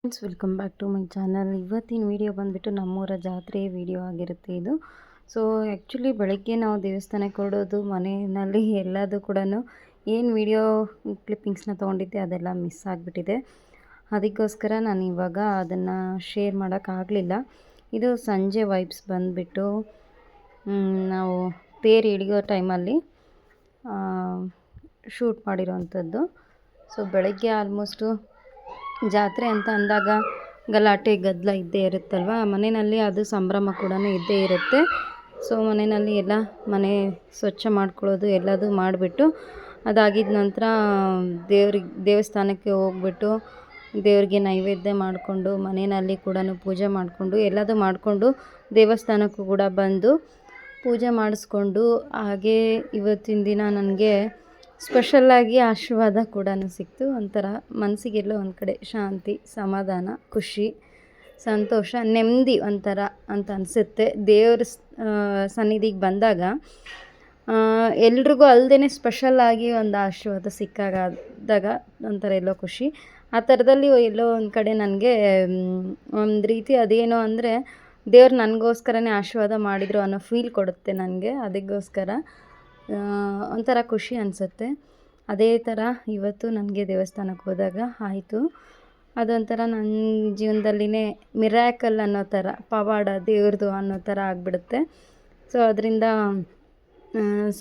Friends welcome back to my channel ಇವತ್ತಿನ video ಬಂದುಬಿಟ್ಟು ನಮ್ಮೂರ ಜಾತ್ರೆ ವಿಡಿಯೋ ಆಗಿರುತ್ತೆ ಇದು. ಸೊ ಆ್ಯಕ್ಚುಲಿ ಬೆಳಗ್ಗೆ ನಾವು ದೇವಸ್ಥಾನಕ್ಕೆ ಹೊರಡೋದು, ಮನೆಯಲ್ಲಿ ಎಲ್ಲದು ಕೂಡ ಏನು ವಿಡಿಯೋ ಕ್ಲಿಪ್ಪಿಂಗ್ಸ್ನ ತೊಗೊಂಡಿದ್ದೆ ಅದೆಲ್ಲ ಮಿಸ್ ಆಗಿಬಿಟ್ಟಿದೆ. ಅದಕ್ಕೋಸ್ಕರ ನಾನು ಇವಾಗ ಅದನ್ನು ಶೇರ್ ಮಾಡೋಕ್ಕಾಗಲಿಲ್ಲ ಇದು ಸಂಜೆ ವೈಬ್ಸ್ ಬಂದುಬಿಟ್ಟು ನಾವು ತೇರು ಇಳಿಯೋ ಟೈಮಲ್ಲಿ ಶೂಟ್ ಮಾಡಿರೋವಂಥದ್ದು ಸೊ ಬೆಳಗ್ಗೆ ಆಲ್ಮೋಸ್ಟು ಜಾತ್ರೆ ಅಂತ ಅಂದಾಗ ಗಲಾಟೆ, ಗದ್ದಲ ಇದ್ದೇ ಇರುತ್ತಲ್ವ? ಮನೆಯಲ್ಲಿ ಅದು ಸಂಭ್ರಮ ಕೂಡ ಇದ್ದೇ ಇರುತ್ತೆ. ಸೊ ಮನೆಯಲ್ಲಿ ಎಲ್ಲ ಮನೆ ಸ್ವಚ್ಛ ಮಾಡ್ಕೊಳ್ಳೋದು ಎಲ್ಲದು ಮಾಡಿಬಿಟ್ಟು, ಅದಾಗಿದ ನಂತರ ದೇವ್ರಿಗೆ, ದೇವಸ್ಥಾನಕ್ಕೆ ಹೋಗ್ಬಿಟ್ಟು ದೇವ್ರಿಗೆ ನೈವೇದ್ಯ ಮಾಡಿಕೊಂಡು, ಮನೆಯಲ್ಲಿ ಕೂಡ ಪೂಜೆ ಮಾಡಿಕೊಂಡು, ಎಲ್ಲದು ಮಾಡಿಕೊಂಡು ದೇವಸ್ಥಾನಕ್ಕೂ ಕೂಡ ಬಂದು ಪೂಜೆ ಮಾಡಿಸ್ಕೊಂಡು, ಹಾಗೇ ಇವತ್ತಿನ ದಿನ ನನಗೆ ಸ್ಪೆಷಲ್ಲಾಗಿ ಆಶೀರ್ವಾದ ಕೂಡ ಸಿಕ್ತು. ಒಂಥರ ಮನಸ್ಸಿಗೆಲ್ಲೋ ಒಂದು ಕಡೆ ಶಾಂತಿ, ಸಮಾಧಾನ, ಖುಷಿ, ಸಂತೋಷ, ನೆಮ್ಮದಿ ಒಂಥರ ಅಂತ ಅನಿಸುತ್ತೆ. ದೇವ್ರ ಸನ್ನಿಧಿಗೆ ಬಂದಾಗ ಎಲ್ರಿಗೂ ಅಲ್ಲದೇ ಸ್ಪೆಷಲ್ಲಾಗಿ ಒಂದು ಆಶೀರ್ವಾದ ಸಿಕ್ಕಾಗಾದಾಗ ಒಂಥರ ಎಲ್ಲೋ ಖುಷಿ. ಆ ಥರದಲ್ಲಿ ಎಲ್ಲೋ ಒಂದು ಕಡೆ ನನಗೆ ಒಂದು ರೀತಿ ಅದೇನೋ ಅಂದರೆ ದೇವ್ರು ನನಗೋಸ್ಕರನೇ ಆಶೀರ್ವಾದ ಮಾಡಿದರು ಅನ್ನೋ ಫೀಲ್ ಕೊಡುತ್ತೆ ನನಗೆ. ಅದಕ್ಕೋಸ್ಕರ ಒಂಥರ ಖುಷಿ ಅನಿಸುತ್ತೆ. ಅದೇ ಥರ ಇವತ್ತು ನನಗೆ ದೇವಸ್ಥಾನಕ್ಕೆ ಹೋದಾಗ ಆಯಿತು. ಅದೊಂಥರ ನನ್ನ ಜೀವನದಲ್ಲಿನೇ ಮಿರಾಕಲ್ ಅನ್ನೋ ಥರ, ಪವಾಡ ದೇವ್ರದು ಅನ್ನೋ ಥರ ಆಗಿಬಿಡುತ್ತೆ. ಸೊ ಅದರಿಂದ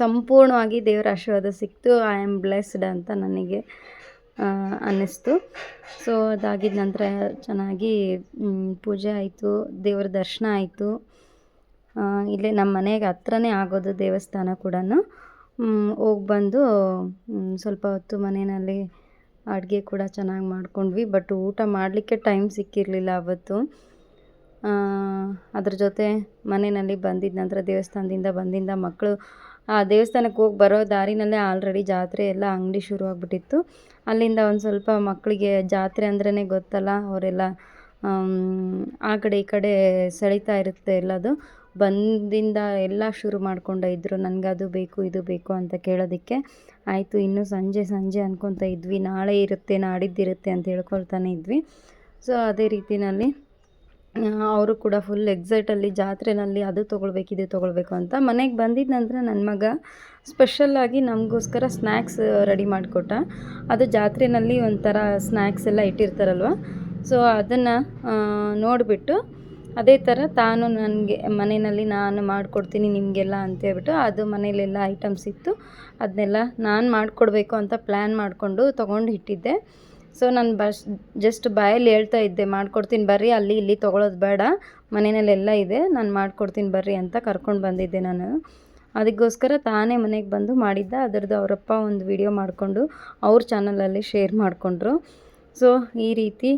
ಸಂಪೂರ್ಣವಾಗಿ ದೇವರ ಆಶೀರ್ವಾದ ಸಿಕ್ತು. ಐ ಆಮ್ ಬ್ಲೆಸ್ಡ್ ಅಂತ ನನಗೆ ಅನ್ನಿಸ್ತು. ಸೊ ಅದಾಗಿದ ನಂತರ ಚೆನ್ನಾಗಿ ಪೂಜೆ ಆಯಿತು. ದೇವರ ದರ್ಶನ ಆಯಿತು. ಇಲ್ಲೇ ನಮ್ಮ ಮನೆಗೆ ಹತ್ರನೇ ಆಗೋದು ದೇವಸ್ಥಾನ ಕೂಡ ಹೋಗಿ ಬಂದು ಸ್ವಲ್ಪ ಹೊತ್ತು ಮನೆಯಲ್ಲಿ ಅಡುಗೆ ಕೂಡ ಚೆನ್ನಾಗಿ ಮಾಡ್ಕೊಂಡ್ವಿ, ಬಟ್ ಊಟ ಮಾಡಲಿಕ್ಕೆ ಟೈಮ್ ಸಿಕ್ಕಿರಲಿಲ್ಲ ಅವತ್ತು. ಅದ್ರ ಜೊತೆ ಮನೆಯಲ್ಲಿ ಬಂದಿದ್ದ ನಂತರ ದೇವಸ್ಥಾನದಿಂದ ಬಂದಿಂದ ಮಕ್ಕಳು, ಆ ದೇವಸ್ಥಾನಕ್ಕೆ ಹೋಗಿ ಬರೋ ದಾರಿನಲ್ಲೇ ಆಲ್ರೆಡಿ ಜಾತ್ರೆ ಎಲ್ಲ ಅಂಗಡಿ ಶುರು ಆಗಿಬಿಟ್ಟಿತ್ತು. ಅಲ್ಲಿಂದ ಒಂದು ಸ್ವಲ್ಪ ಮಕ್ಕಳಿಗೆ ಜಾತ್ರೆ ಅಂದ್ರೇ ಗೊತ್ತಲ್ಲ, ಅವರೆಲ್ಲ ಆ ಕಡೆ ಈ ಕಡೆ ಸೆಳೀತಾ ಇರುತ್ತೆ ಎಲ್ಲದು. ಬಂದಿಂದ ಎಲ್ಲ ಶುರು ಮಾಡ್ಕೊಂಡು ಇದ್ದರು ಅದು ಬೇಕು, ಇದು ಬೇಕು ಅಂತ ಕೇಳೋದಕ್ಕೆ ಆಯಿತು, ಇನ್ನೂ ಸಂಜೆ ಸಂಜೆ ಅನ್ಕೊತ ಇದ್ವಿ. ನಾಳೆ ಇರುತ್ತೆ ನಾಡಿದ್ದಿರುತ್ತೆ ಅಂತ ಹೇಳ್ಕೊಳ್ತಾನೆ ಇದ್ವಿ. ಸೊ ಅದೇ ರೀತಿಯಲ್ಲಿ ಅವರು ಕೂಡ ಫುಲ್ ಎಕ್ಸೈಟಲ್ಲಿ ಜಾತ್ರೆನಲ್ಲಿ ಅದು ತೊಗೊಳ್ಬೇಕು, ಇದು ತೊಗೊಳ್ಬೇಕು ಅಂತ ಮನೆಗೆ ಬಂದಿದ್ದ ನಂತರ ನನ್ನ ಮಗ ಸ್ಪೆಷಲ್ಲಾಗಿ ನಮಗೋಸ್ಕರ ಸ್ನ್ಯಾಕ್ಸ್ ರೆಡಿ ಮಾಡಿಕೊಟ್ಟ. ಅದು ಜಾತ್ರೆಯಲ್ಲಿ ಒಂಥರ ಸ್ನ್ಯಾಕ್ಸ್ ಎಲ್ಲ ಇಟ್ಟಿರ್ತಾರಲ್ವ? ಸೊ ಅದನ್ನು ನೋಡಿಬಿಟ್ಟು ಅದೇ ಥರ ತಾನು ನನಗೆ ಮನೆಯಲ್ಲಿ ನಾನು ಮಾಡಿಕೊಡ್ತೀನಿ ನಿಮಗೆಲ್ಲ ಅಂತೇಳ್ಬಿಟ್ಟು ಅದು ಮನೇಲೆಲ್ಲ ಐಟಮ್ಸ್ ಇತ್ತು. ಅದನ್ನೆಲ್ಲ ನಾನು ಮಾಡಿಕೊಡ್ಬೇಕು ಅಂತ ಪ್ಲ್ಯಾನ್ ಮಾಡಿಕೊಂಡು ತೊಗೊಂಡು ಇಟ್ಟಿದ್ದೆ. ಸೊ ನಾನು ಬಸ್ ಜಸ್ಟ್ ಬಾಯಲ್ಲಿ ಹೇಳ್ತಾ ಇದ್ದೆ, ಮಾಡ್ಕೊಡ್ತೀನಿ ಬರ್ರಿ, ಅಲ್ಲಿ ಇಲ್ಲಿ ತೊಗೊಳೋದು ಬೇಡ, ಮನೆಯಲ್ಲೆಲ್ಲ ಇದೆ, ನಾನು ಮಾಡ್ಕೊಡ್ತೀನಿ ಬರ್ರಿ ಅಂತ ಕರ್ಕೊಂಡು ಬಂದಿದ್ದೆ ನಾನು. ಅದಕ್ಕೋಸ್ಕರ ತಾನೇ ಮನೆಗೆ ಬಂದು ಮಾಡಿದ್ದ, ಅದರದ್ದು ಅವರಪ್ಪ ಒಂದು ವಿಡಿಯೋ ಮಾಡಿಕೊಂಡು ಅವ್ರ ಚಾನಲಲ್ಲಿ ಶೇರ್ ಮಾಡಿಕೊಂಡ್ರು. ಸೊ ಈ ರೀತಿ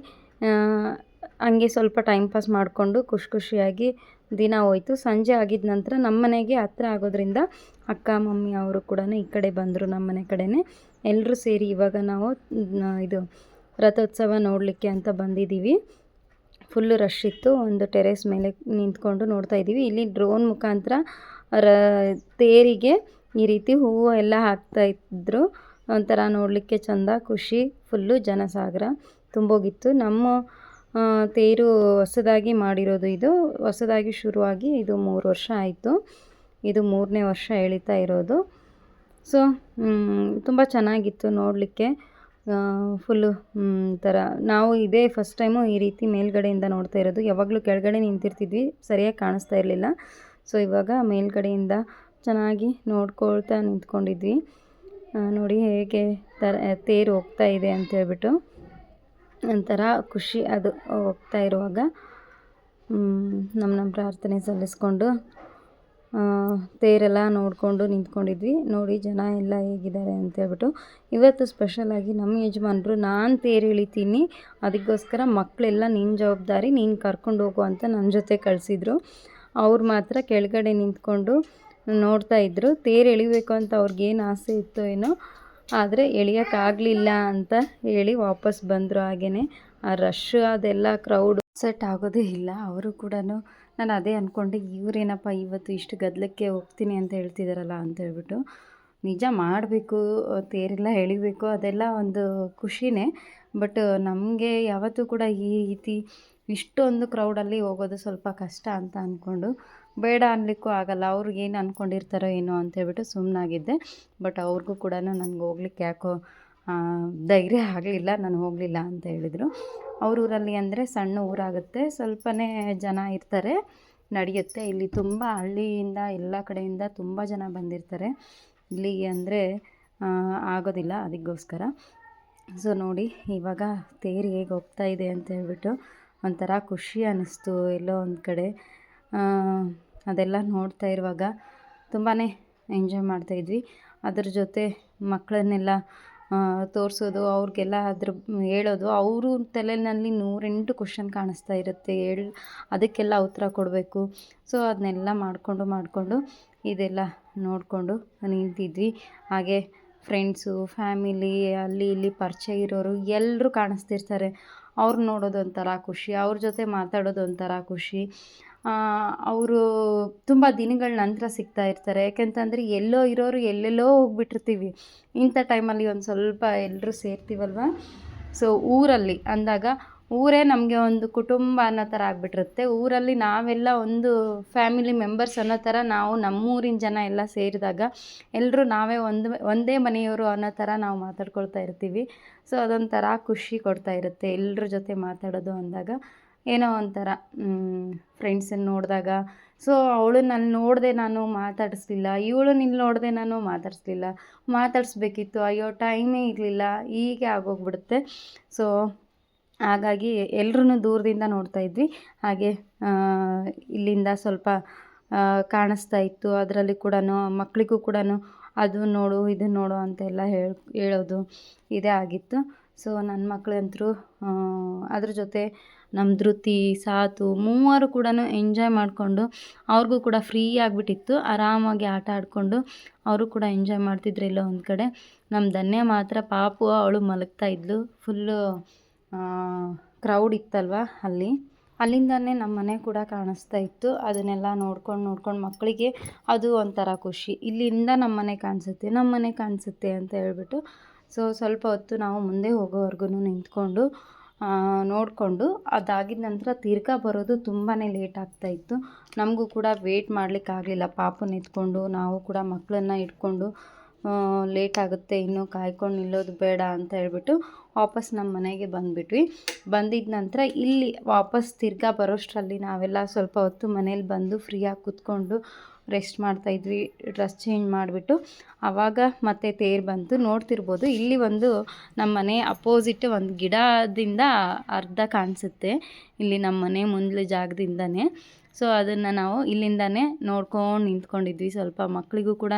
ಹಂಗೆ ಸ್ವಲ್ಪ ಟೈಮ್ ಪಾಸ್ ಮಾಡಿಕೊಂಡು ಖುಷಿ ಖುಷಿಯಾಗಿ ದಿನ ಹೋಯ್ತು. ಸಂಜೆ ಆಗಿದ ನಂತರ ನಮ್ಮ ಮನೆಗೆ ಹತ್ರ ಆಗೋದ್ರಿಂದ ಅಕ್ಕ, ಮಮ್ಮಿ ಅವರು ಕೂಡ ಈ ಕಡೆ ಬಂದರು ನಮ್ಮ ಮನೆ ಕಡೆನೇ. ಎಲ್ಲರೂ ಸೇರಿ ಇವಾಗ ನಾವು ಇದು ರಥೋತ್ಸವ ನೋಡಲಿಕ್ಕೆ ಅಂತ ಬಂದಿದ್ದೀವಿ ಫುಲ್ಲು ರಶ್ ಇತ್ತು. ಒಂದು ಟೆರೇಸ್ ಮೇಲೆ ನಿಂತ್ಕೊಂಡು ನೋಡ್ತಾ ಇದ್ದೀವಿ ಇಲ್ಲಿ ಡ್ರೋನ್ ಮುಖಾಂತರ ರ, ತೇರಿಗೆ ಈ ರೀತಿ ಹೂವು ಎಲ್ಲ ಹಾಕ್ತಾಯಿದ್ರು ಒಂಥರ ನೋಡಲಿಕ್ಕೆ ಚಂದ, ಖುಷಿ ಫುಲ್ಲು ಜನಸಾಗರ ತುಂಬೋಗಿತ್ತು. ನಮ್ಮ ತೇರು ಹೊಸದಾಗಿ ಮಾಡಿರೋದು ಇದು. ಹೊಸದಾಗಿ ಶುರುವಾಗಿ ಇದು ಮೂರು ವರ್ಷ ಆಯಿತು. ಇದು ಮೂರನೇ ವರ್ಷ ಎಳಿತಾ ಇರೋದು. ಸೊ ತುಂಬ ಚೆನ್ನಾಗಿತ್ತು ನೋಡಲಿಕ್ಕೆ. ಫುಲ್ಲು ಥರ ನಾವು ಇದೇ ಫಸ್ಟ್ ಟೈಮು ಈ ರೀತಿ ಮೇಲ್ಗಡೆಯಿಂದ ನೋಡ್ತಾ ಇರೋದು. ಯಾವಾಗಲೂ ಕೆಳಗಡೆ ನಿಂತಿರ್ತಿದ್ವಿ. ಸರಿಯಾಗಿ ಕಾಣಿಸ್ತಾ ಇರಲಿಲ್ಲ. ಸೊ ಇವಾಗ ಮೇಲ್ಗಡೆಯಿಂದ ಚೆನ್ನಾಗಿ ನೋಡ್ಕೊಳ್ತಾ ನಿಂತ್ಕೊಂಡಿದ್ವಿ. ನೋಡಿ ಹೇಗೆ ತರ, ತೇರು ಹೋಗ್ತಾ ಇದೆ ಅಂತೇಳ್ಬಿಟ್ಟು ಒಂಥರ ಖುಷಿ ಅದು ಹೋಗ್ತಾ ಇರುವಾಗ. ನಮ್ಮ ನಮ್ಮ ಪ್ರಾರ್ಥನೆ ಸಲ್ಲಿಸ್ಕೊಂಡು ತೇರೆಲ್ಲ ನೋಡಿಕೊಂಡು ನಿಂತ್ಕೊಂಡಿದ್ವಿ. ನೋಡಿ, ಜನ ಎಲ್ಲ ಹೇಗಿದ್ದಾರೆ ಅಂತೇಳ್ಬಿಟ್ಟು ಇವತ್ತು ಸ್ಪೆಷಲಾಗಿ ನಮ್ಮ ಯಜಮಾನರು, ನಾನು ತೇರು ಇಳಿತೀನಿ. ಅದಕ್ಕೋಸ್ಕರ ಮಕ್ಕಳೆಲ್ಲ ನಿನ್ನ ಜವಾಬ್ದಾರಿ, ನೀನು ಕರ್ಕೊಂಡು ಹೋಗು ಅಂತ ನನ್ನ ಜೊತೆ ಕಳಿಸಿದ್ರು. ಅವ್ರು ಮಾತ್ರ ಕೆಳಗಡೆ ನಿಂತ್ಕೊಂಡು ನೋಡ್ತಾ ಇದ್ದರು ತೇರು ಎಳಿಬೇಕು ಅಂತ ಅವ್ರಿಗೇನು ಆಸೆ ಇತ್ತೋ ಏನೋ ಆದರೆ ಎಳಿಯೋಕ್ಕಾಗಲಿಲ್ಲ ಅಂತ ಹೇಳಿ ವಾಪಸ್ ಬಂದರು ಹಾಗೆಯೇ ಆ ರಶ್ ಅದೆಲ್ಲ ಕ್ರೌಡ್ ಸೆಟ್ ಆಗೋದೇ ಇಲ್ಲ. ಅವರು ಕೂಡ ನಾನು ಅದೇ ಅಂದ್ಕೊಂಡೆ ಇವರೇನಪ್ಪ ಇವತ್ತು ಇಷ್ಟು ಗದ್ದಲಕ್ಕೆ ಹೋಗ್ತೀನಿ ಅಂತ ಹೇಳ್ತಿದ್ದಾರಲ್ಲ ಅಂತ ಹೇಳ್ಬಿಟ್ಟು, ನಿಜ ಮಾಡಬೇಕು, ತೇರೆಲ್ಲ ಎಳಿಬೇಕು, ಅದೆಲ್ಲ ಒಂದು ಖುಷಿನೇ. ಬಟ್ ನಮಗೆ ಯಾವತ್ತೂ ಕೂಡ ಈ ರೀತಿ ಇಷ್ಟೊಂದು ಕ್ರೌಡಲ್ಲಿ ಹೋಗೋದು ಸ್ವಲ್ಪ ಕಷ್ಟ ಅಂತ ಅಂದ್ಕೊಂಡು ಬೇಡ ಅನ್ಲಿಕ್ಕೂ ಆಗಲ್ಲ, ಅವ್ರಿಗೆ ಏನು ಅಂದ್ಕೊಂಡಿರ್ತಾರೋ ಏನೋ ಅಂತ ಹೇಳ್ಬಿಟ್ಟು ಸುಮ್ಮನಾಗಿದ್ದೆ ಬಟ್ ಅವ್ರಿಗೂ ಕೂಡ ನನಗೆ ಹೋಗ್ಲಿಕ್ಕೆ ಯಾಕೋ ಧೈರ್ಯ ಆಗಲಿಲ್ಲ, ನಾನು ಹೋಗಲಿಲ್ಲ ಅಂತ ಹೇಳಿದರು. ಊರಲ್ಲಿ ಅಂದರೆ ಸಣ್ಣ ಊರಾಗುತ್ತೆ, ಸ್ವಲ್ಪನೇ ಜನ ಇರ್ತಾರೆ, ನಡೆಯುತ್ತೆ. ಇಲ್ಲಿ ತುಂಬ ಹಳ್ಳಿಯಿಂದ ಎಲ್ಲ ಕಡೆಯಿಂದ ತುಂಬ ಜನ ಬಂದಿರ್ತಾರೆ. ಇಲ್ಲಿಗೆ ಅಂದರೆ ಆಗೋದಿಲ್ಲ ಅದಕ್ಕೋಸ್ಕರ. ಸೊ ನೋಡಿ, ಇವಾಗ ತೇರು ಹೇಗೆ ಹೋಗ್ತಾ ಇದೆ ಅಂತ ಹೇಳ್ಬಿಟ್ಟು ಒಂಥರ ಖುಷಿ ಅನ್ನಿಸ್ತು ಎಲ್ಲೋ ಒಂದು ಕಡೆ. ಅದೆಲ್ಲ ನೋಡ್ತಾ ಇರುವಾಗ ತುಂಬಾ ಎಂಜಾಯ್ ಮಾಡ್ತಾಯಿದ್ವಿ ಅದ್ರ ಜೊತೆ ಮಕ್ಕಳನ್ನೆಲ್ಲ ತೋರಿಸೋದು, ಅವ್ರಿಗೆಲ್ಲ ಅದ್ರ ಹೇಳೋದು, ಅವರು ತಲೆಯಲ್ಲಿ ನೂರೆಂಟು ಕ್ವಶನ್ ಕಾಣಿಸ್ತಾ ಇರುತ್ತೆ. ಹೇಳಿ ಅದಕ್ಕೆಲ್ಲ ಉತ್ತರ ಕೊಡಬೇಕು. ಸೊ ಅದನ್ನೆಲ್ಲ ಮಾಡಿಕೊಂಡು ಮಾಡಿಕೊಂಡು ಇದೆಲ್ಲ ನೋಡಿಕೊಂಡು ನಿಂತಿದ್ವಿ. ಹಾಗೆ ಫ್ರೆಂಡ್ಸು ಫ್ಯಾಮಿಲಿ ಅಲ್ಲಿ ಇಲ್ಲಿ ಪರಿಚಯ ಇರೋರು ಎಲ್ಲರೂ ಕಾಣಿಸ್ತಿರ್ತಾರೆ. ಅವ್ರು ನೋಡೋದು ಒಂಥರ ಖುಷಿ, ಅವ್ರ ಜೊತೆ ಮಾತಾಡೋದು ಒಂಥರ ಖುಷಿ. ಅವರು ತುಂಬ ದಿನಗಳ ನಂತರ ಸಿಗ್ತಾ ಇರ್ತಾರೆ. ಯಾಕೆಂತಂದರೆ ಎಲ್ಲೋ ಇರೋರು ಎಲ್ಲೆಲ್ಲೋ ಹೋಗ್ಬಿಟ್ಟಿರ್ತೀವಿ. ಇಂಥ ಟೈಮಲ್ಲಿ ಒಂದು ಸ್ವಲ್ಪ ಎಲ್ಲರೂ ಸೇರ್ತೀವಲ್ವ? ಸೊ ಊರಲ್ಲಿ ಅಂದಾಗ ಊರೇ ನಮಗೆ ಒಂದು ಕುಟುಂಬ ಅನ್ನೋ ಥರ ಆಗಿಬಿಟ್ಟಿರುತ್ತೆ. ಊರಲ್ಲಿ ನಾವೆಲ್ಲ ಒಂದು ಫ್ಯಾಮಿಲಿ ಮೆಂಬರ್ಸ್ ಅನ್ನೋ ಥರ ನಾವು ನಮ್ಮೂರಿನ ಜನ ಎಲ್ಲ ಸೇರಿದಾಗ ಎಲ್ಲರೂ ನಾವೇ ಒಂದು, ಒಂದೇ ಮನೆಯವರು ಅನ್ನೋ ಥರ ನಾವು ಮಾತಾಡ್ಕೊಳ್ತಾ ಇರ್ತೀವಿ. ಸೊ ಅದೊಂಥರ ಖುಷಿ ಕೊಡ್ತಾ ಇರುತ್ತೆ ಎಲ್ಲರ ಜೊತೆ ಮಾತಾಡೋದು ಅಂದಾಗ. ಏನೋ ಒಂಥರ ಫ್ರೆಂಡ್ಸನ್ನು ನೋಡಿದಾಗ. ಸೊ ಅವಳು ನನ್ನ ನೋಡಿದೆ ನಾನು ಮಾತಾಡಿಸ್ಲಿಲ್ಲ. ಇವಳು ನಿನ್ನ ನೋಡಿದೆ ನಾನು ಮಾತಾಡಿಸ್ಲಿಲ್ಲ. ಮಾತಾಡಿಸ್ಬೇಕಿತ್ತು. ಅಯ್ಯೋ ಟೈಮೇ ಇರಲಿಲ್ಲ. ಹೀಗೆ ಆಗೋಗ್ಬಿಡುತ್ತೆ. ಸೊ ಹಾಗಾಗಿ ಎಲ್ರೂ ದೂರದಿಂದ ನೋಡ್ತಾ ಇದ್ವಿ. ಹಾಗೆ ಇಲ್ಲಿಂದ ಸ್ವಲ್ಪ ಕಾಣಿಸ್ತಾ ಇತ್ತು. ಅದರಲ್ಲಿ ಕೂಡ ಮಕ್ಕಳಿಗೂ ಕೂಡ ಅದು ನೋಡು, ಇದು ನೋಡು ಅಂತೆಲ್ಲ ಹೇಳಿ, ಹೇಳೋದು ಇದೇ ಆಗಿತ್ತು. ಸೊ ನನ್ನ ಮಕ್ಕಳಂತರೂ ಅದ್ರ ಜೊತೆ ನಮ್ಮ ಧೃತಿ ಸಾತು ಮೂವರು ಕೂಡ ಎಂಜಾಯ್ ಮಾಡಿಕೊಂಡು ಅವ್ರಿಗೂ ಕೂಡ ಫ್ರೀ ಆಗಿಬಿಟ್ಟಿತ್ತು. ಆರಾಮಾಗಿ ಆಟ ಆಡಿಕೊಂಡು ಅವರು ಕೂಡ ಎಂಜಾಯ್ ಮಾಡ್ತಿದ್ರು ಇಲ್ಲ ಒಂದು ಕಡೆ. ನಮ್ಮ ಧನ್ಯ ಮಾತ್ರ ಪಾಪು, ಅವಳು ಮಲಗ್ತಾ ಇದ್ಲು. ಫುಲ್ಲು ಕ್ರೌಡ್ ಇತ್ತಲ್ವ ಅಲ್ಲಿ. ಅಲ್ಲಿಂದನೇ ನಮ್ಮ ಮನೆ ಕೂಡ ಕಾಣಿಸ್ತಾ ಇತ್ತು. ಅದನ್ನೆಲ್ಲ ನೋಡ್ಕೊಂಡು ನೋಡ್ಕೊಂಡು ಮಕ್ಕಳಿಗೆ ಅದು ಒಂಥರ ಖುಷಿ. ಇಲ್ಲಿಂದ ನಮ್ಮ ಮನೆ ಕಾಣಿಸುತ್ತೆ ನಮ್ಮ ಮನೆ ಕಾಣಿಸುತ್ತೆ ಅಂತ ಹೇಳ್ಬಿಟ್ಟು. ಸೊ ಸ್ವಲ್ಪ ಹೊತ್ತು ನಾವು ಮುಂದೆ ಹೋಗೋವರೆಗೂ ನಿಂತ್ಕೊಂಡು ನೋಡಿಕೊಂಡು ಅದಾಗಿದ ನಂತರ ತಿರ್ಗಾ ಬರೋದು ತುಂಬಾ ಲೇಟ್ ಆಗ್ತಾಯಿತ್ತು ನಮಗೂ ಕೂಡ ವೇಟ್ ಮಾಡಲಿಕ್ಕಾಗಲಿಲ್ಲ ಪಾಪನ ಎತ್ಕೊಂಡು ನಾವು ಕೂಡ ಮಕ್ಕಳನ್ನ ಇಟ್ಕೊಂಡು ಲೇಟ್ ಆಗುತ್ತೆ, ಇನ್ನೂ ಕಾಯ್ಕೊಂಡು ನಿಲ್ಲೋದು ಬೇಡ ಅಂತ ಹೇಳ್ಬಿಟ್ಟು ವಾಪಸ್ ನಮ್ಮ ಮನೆಗೆ ಬಂದುಬಿಟ್ವಿ. ಬಂದಿದ್ದ ನಂತರ ಇಲ್ಲಿ ವಾಪಸ್ ತಿರ್ಗಾ ಬರೋಷ್ಟರಲ್ಲಿ ನಾವೆಲ್ಲ ಸ್ವಲ್ಪ ಹೊತ್ತು ಮನೇಲಿ ಬಂದು ಫ್ರೀಯಾಗಿ ಕೂತ್ಕೊಂಡು ರೆಸ್ಟ್ ಮಾಡ್ತಾಯಿದ್ವಿ ಡ್ರೆಸ್ ಚೇಂಜ್ ಮಾಡಿಬಿಟ್ಟು. ಆವಾಗ ಮತ್ತೆ ತೇರು ಬಂತು. ನೋಡ್ತಿರ್ಬೋದು, ಇಲ್ಲಿ ಒಂದು ನಮ್ಮ ಮನೆ ಅಪೋಸಿಟ್ ಒಂದು ಗಿಡದಿಂದ ಅರ್ಧ ಕಾಣಿಸುತ್ತೆ. ಇಲ್ಲಿ ನಮ್ಮ ಮನೆ ಮುಂದ್ಲು ಜಾಗದಿಂದನೇ. ಸೊ, ಅದನ್ನು ನಾವು ಇಲ್ಲಿಂದನೇ ನೋಡ್ಕೊಂಡು ನಿಂತ್ಕೊಂಡಿದ್ವಿ. ಸ್ವಲ್ಪ ಮಕ್ಕಳಿಗೂ ಕೂಡ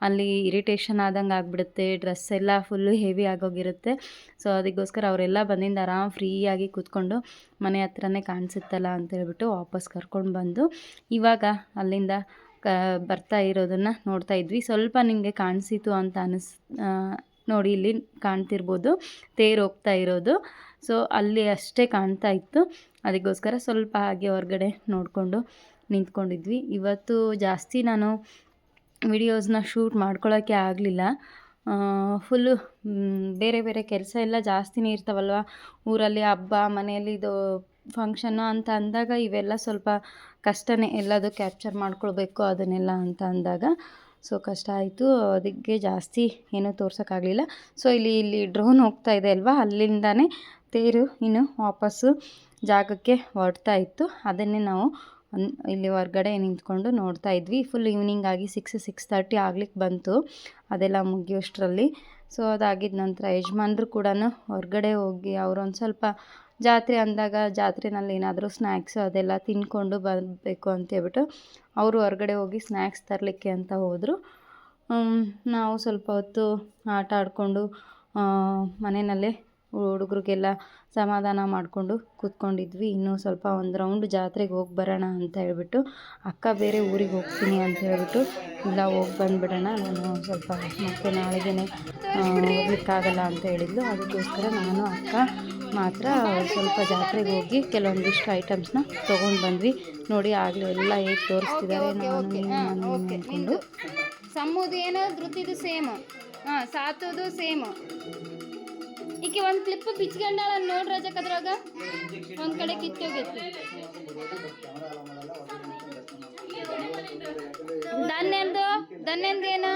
ಅಲ್ಲಿ ಇರಿಟೇಷನ್ ಆದಂಗೆ ಆಗಿಬಿಡುತ್ತೆ. ಡ್ರೆಸ್ ಎಲ್ಲ ಫುಲ್ಲು ಹೆವಿ ಆಗೋಗಿರುತ್ತೆ. ಸೊ ಅದಕ್ಕೋಸ್ಕರ ಅವರೆಲ್ಲ ಬಂದಿಂದ ಆರಾಮ್ ಫ್ರೀಯಾಗಿ ಕೂತ್ಕೊಂಡು ಮನೆ ಹತ್ರನೇ ಕಾಣಿಸುತ್ತಲ್ಲ ಅಂತ ಹೇಳ್ಬಿಟ್ಟು ವಾಪಸ್ ಕರ್ಕೊಂಡು ಬಂದು, ಇವಾಗ ಅಲ್ಲಿಂದ ಕ, ಬರ್ತಾ ಇರೋದನ್ನು ನೋಡ್ತಾ ಇದ್ವಿ. ಸ್ವಲ್ಪ ನಿಮಗೆ ಕಾಣಿಸಿತು ಅಂತ ಅನಿಸ್ ನೋಡಿ ಇಲ್ಲಿ ಕಾಣ್ತಿರ್ಬೋದು. ತೇರು ಹೋಗ್ತಾ ಇರೋದು. ಸೊ, ಅಲ್ಲಿ ಅಷ್ಟೇ ಕಾಣ್ತಾ ಇತ್ತು. ಅದಕ್ಕೋಸ್ಕರ ಸ್ವಲ್ಪ ಹಾಗೆ ಹೊರಗಡೆ ನೋಡಿಕೊಂಡು ನಿಂತ್ಕೊಂಡಿದ್ವಿ. ಇವತ್ತು ಜಾಸ್ತಿ ನಾನು ವಿಡಿಯೋಸ್ನ ಶೂಟ್ ಮಾಡ್ಕೊಳ್ಳೋಕ್ಕೆ ಆಗಲಿಲ್ಲ. ಫುಲ್ಲು ಬೇರೆ ಬೇರೆ ಕೆಲಸ ಎಲ್ಲ ಜಾಸ್ತಿನೇ ಇರ್ತಾವಲ್ವ? ಊರಲ್ಲಿ ಹಬ್ಬ, ಮನೆಯಲ್ಲಿ ಇದು ಫಂಕ್ಷನ್ನು ಅಂತ ಅಂದಾಗ ಇವೆಲ್ಲ ಸ್ವಲ್ಪ ಕಷ್ಟನೇ ಎಲ್ಲದು ಕ್ಯಾಪ್ಚರ್ ಮಾಡ್ಕೊಳ್ಬೇಕು ಅದನ್ನೆಲ್ಲ ಅಂತ ಅಂದಾಗ. ಸೊ ಕಷ್ಟ ಆಯಿತು. ಅದಕ್ಕೆ ಜಾಸ್ತಿ ಏನೂ ತೋರ್ಸೋಕ್ಕಾಗಲಿಲ್ಲ. ಸೊ ಇಲ್ಲಿ ಇಲ್ಲಿ ಡ್ರೋನ್ ಹೋಗ್ತಾ ಇದೆ ಅಲ್ವಾ? ಅಲ್ಲಿಂದಾನೇ ತೇರು ಇನ್ನು ವಾಪಸ್ಸು ಜಾಗಕ್ಕೆ ಹೊರಡ್ತಾ ಇತ್ತು. ಅದನ್ನೇ ನಾವು ಇಲ್ಲಿ ಹೊರ್ಗಡೆ ನಿಂತ್ಕೊಂಡು ನೋಡ್ತಾ ಇದ್ವಿ. ಫುಲ್ ಈವ್ನಿಂಗ್ ಆಗಿ ಸಿಕ್ಸ್ ಸಿಕ್ಸ್ ತರ್ಟಿ ಆಗ್ಲಿಕ್ಕೆ ಬಂತು. ಅದೆಲ್ಲ ಮುಗಿಯೋಷ್ಟರಲ್ಲಿ. ಸೊ ಅದಾಗಿದ ನಂತರ ಯಜಮಾನ್ರು ಕೂಡ ಹೊರಗಡೆ ಹೋಗಿ ಅವರೊಂದು ಸ್ವಲ್ಪ ಜಾತ್ರೆ ಅಂದಾಗ ಜಾತ್ರೆನಲ್ಲಿ ಏನಾದರೂ ಸ್ನ್ಯಾಕ್ಸು ಅದೆಲ್ಲ ತಿನ್ಕೊಂಡು ಬರಬೇಕು ಅಂತೇಳ್ಬಿಟ್ಟು ಅವರು ಹೊರಗಡೆ ಹೋಗಿ ಸ್ನ್ಯಾಕ್ಸ್ ತರಲಿಕ್ಕೆ ಅಂತ ಹೋದರು. ನಾವು ಸ್ವಲ್ಪ ಹೊತ್ತು ಆಟ ಆಡಿಕೊಂಡು ಮನೆಯಲ್ಲೇ ಹುಡುಗರಿಗೆಲ್ಲ ಸಮಾಧಾನ ಮಾಡಿಕೊಂಡು ಕೂತ್ಕೊಂಡಿದ್ವಿ. ಇನ್ನೂ ಸ್ವಲ್ಪ ಒಂದು ರೌಂಡ್ ಜಾತ್ರೆಗೆ ಹೋಗಿ ಬರೋಣ ಅಂತ ಹೇಳ್ಬಿಟ್ಟು, ಅಕ್ಕ ಬೇರೆ ಊರಿಗೆ ಹೋಗ್ತೀನಿ ಅಂತ ಹೇಳ್ಬಿಟ್ಟು, ಇಲ್ಲ ಹೋಗಿ ಬಂದುಬಿಡೋಣ. ನಾನು ಸ್ವಲ್ಪ ಮತ್ತೆ ನಾಳೆಗೇ ಹೋಗ್ಲಿಕ್ಕಾಗಲ್ಲ ಅಂತ ಹೇಳಿದ್ಲು. ಅದಕ್ಕೋಸ್ಕರ ನಾನು, ಅಕ್ಕ ಮಾತ್ರ ಸ್ವಲ್ಪ ಜಾತ್ರೆಗೆ ಹೋಗಿ ಕೆಲವೊಂದಿಷ್ಟು ಐಟಮ್ಸ್ನ ತೊಗೊಂಡು ಬಂದ್ವಿ. ನೋಡಿ ಆಗಲೇ ಎಲ್ಲ ಹೇಗೆ ತೋರಿಸ್ತಿದ್ದಾರೆ ನಾನು ಅಂದ್ಕೊಂಡು ಸಮ್ಮುದು ಏನೋ ಧೃತಿದು ಸೇಮ್ ಹಾಂ ಸಾತುದು ಸೇಮ್ ಈಕೆ ಒಂದು ಕ್ಲಿಪ್ ಬಿಚ್ಕೊಂಡಾಳ ನೋಡಿ ರಜಕ್ ಅದ್ರಾಗ. ಒಂದು ಕಡೆ ಕಿತ್ತೋಗಿತ್ತು ದನ್ನೆಂದು ದನ್ನೆಂದು ಏನು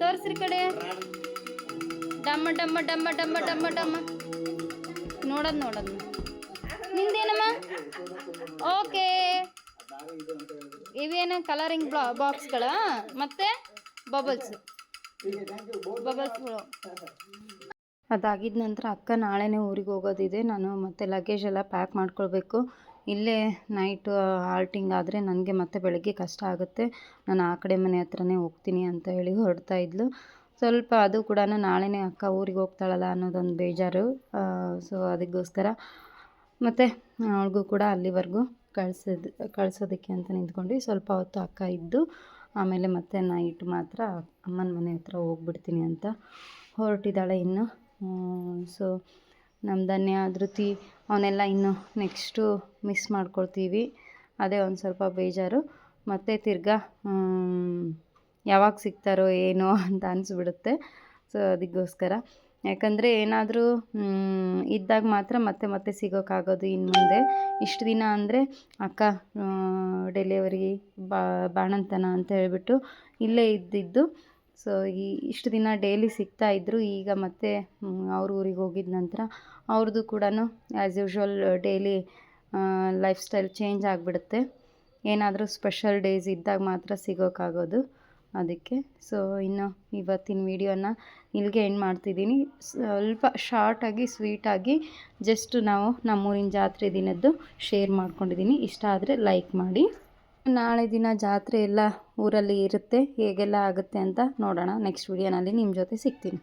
ತೋರಿಸ್ರಿ ಕಡೆ. ಡಮ್ಮ ಡಮ್ಮ ಡಮ್ಮ ಡಮ್ಮ ಡಮ್ಮ ಡಮ್ಮ. ನೋಡೋದು ನೋಡೋದು. ನಿಂದೇನಮ್ಮ? ಓಕೆ ಇವೇನು ಕಲರಿಂಗ್ ಬ್ಲಾ ಬಾಕ್ಸ್ಗಳ ಮತ್ತೆ ಬಬಲ್ಸ್ ಬಬಲ್ಸ್ಗಳು ಅದಾಗಿದ ನಂತರ ಅಕ್ಕ ನಾಳೆನೇ ಊರಿಗೆ ಹೋಗೋದಿದೆ. ನಾನು ಮತ್ತೆ ಲಗೇಜ್ ಎಲ್ಲ ಪ್ಯಾಕ್ ಮಾಡ್ಕೊಳ್ಬೇಕು. ಇಲ್ಲೇ ನೈಟು ಆಲ್ಟಿಂಗ್ ಆದರೆ ನನಗೆ ಮತ್ತೆ ಬೆಳಗ್ಗೆ ಕಷ್ಟ ಆಗುತ್ತೆ. ನಾನು ಆ ಕಡೆ ಮನೆ ಹತ್ರನೇ ಹೋಗ್ತೀನಿ ಅಂತ ಹೇಳಿ ಹೊರಡ್ತಾ ಇದ್ಲು. ಸ್ವಲ್ಪ ಅದು ಕೂಡ ನಾಳೆನೇ ಅಕ್ಕ ಊರಿಗೆ ಹೋಗ್ತಾಳಲ್ಲ ಅನ್ನೋದೊಂದು ಬೇಜಾರು. ಸೊ ಅದಕ್ಕೋಸ್ಕರ ಮತ್ತು ಅವಳಿಗೂ ಕೂಡ ಅಲ್ಲಿವರೆಗೂ ಕಳ್ಸೋದು, ಕಳ್ಸೋದಕ್ಕೆ ಅಂತ ನಿಂತ್ಕೊಂಡು ಸ್ವಲ್ಪ ಹೊತ್ತು ಅಕ್ಕ ಇದ್ದು ಆಮೇಲೆ ಮತ್ತೆ ನೈಟ್ ಮಾತ್ರ ಅಮ್ಮನ ಮನೆ ಹತ್ರ ಹೋಗ್ಬಿಡ್ತೀನಿ ಅಂತ ಹೊರಟಿದ್ದಾಳೆ ಇನ್ನು. ಸೊ ನಮ್ಮ ಧನ್ಯ, ಧೃತಿ ಅವನ್ನೆಲ್ಲ ಇನ್ನು ನೆಕ್ಸ್ಟು ಮಿಸ್ ಮಾಡ್ಕೊಳ್ತೀವಿ. ಅದೇ ಒಂದು ಸ್ವಲ್ಪ ಬೇಜಾರು. ಮತ್ತು ತಿರ್ಗಾ ಯಾವಾಗ ಸಿಗ್ತಾರೋ ಏನೋ ಅಂತ ಅನಿಸ್ಬಿಡುತ್ತೆ. ಸೊ ಅದಕ್ಕೋಸ್ಕರ. ಯಾಕಂದರೆ ಏನಾದರೂ ಇದ್ದಾಗ ಮಾತ್ರ ಮತ್ತೆ ಮತ್ತೆ ಸಿಗೋಕ್ಕಾಗೋದು ಇನ್ನು ಮುಂದೆ. ಇಷ್ಟು ದಿನ ಅಂದರೆ, ಅಕ್ಕ ಡೆಲಿವರಿ ಬಾಣಂತನ ಅಂತ ಹೇಳಿಬಿಟ್ಟು ಇಲ್ಲೇ ಇದ್ದಿದ್ದು. ಸೊ ಈ ಇಷ್ಟು ದಿನ ಡೈಲಿ ಸಿಗ್ತಾ ಇದ್ದರು ಈಗ ಮತ್ತೆ ಅವ್ರ ಊರಿಗೆ ಹೋಗಿದ ನಂತರ ಅವ್ರದ್ದು ಕೂಡ as usual daily lifestyle change ಆಗಿಬಿಡುತ್ತೆ. ಏನಾದರೂ ಸ್ಪೆಷಲ್ ಡೇಸ್ ಇದ್ದಾಗ ಮಾತ್ರ ಸಿಗೋಕ್ಕಾಗೋದು ಅದಕ್ಕೆ. ಸೊ ಇನ್ನು ಇವತ್ತಿನ ವೀಡಿಯೋನ ಇಲ್ಲಿಗೆ ಎಂಡ್ ಮಾಡ್ತಿದ್ದೀನಿ. ಸ್ವಲ್ಪ ಶಾರ್ಟಾಗಿ ಸ್ವೀಟಾಗಿ ಜಸ್ಟ್ ನಾವು ನಮ್ಮೂರಿನ ಜಾತ್ರೆ ದಿನದ್ದು ಶೇರ್ ಮಾಡ್ಕೊಂಡಿದ್ದೀನಿ. ಇಷ್ಟ ಆದರೆ ಲೈಕ್ ಮಾಡಿ. ನಾಳೆ ದಿನ ಜಾತ್ರೆ ಎಲ್ಲ ಊರಲ್ಲಿ ಇರುತ್ತೆ. ಹೇಗೆಲ್ಲ ಆಗುತ್ತೆ ಅಂತ ನೋಡೋಣ. ನೆಕ್ಸ್ಟ್ ವೀಡಿಯೋನಲ್ಲಿ ನಿಮ್ಮ ಜೊತೆ ಸಿಗ್ತೀನಿ.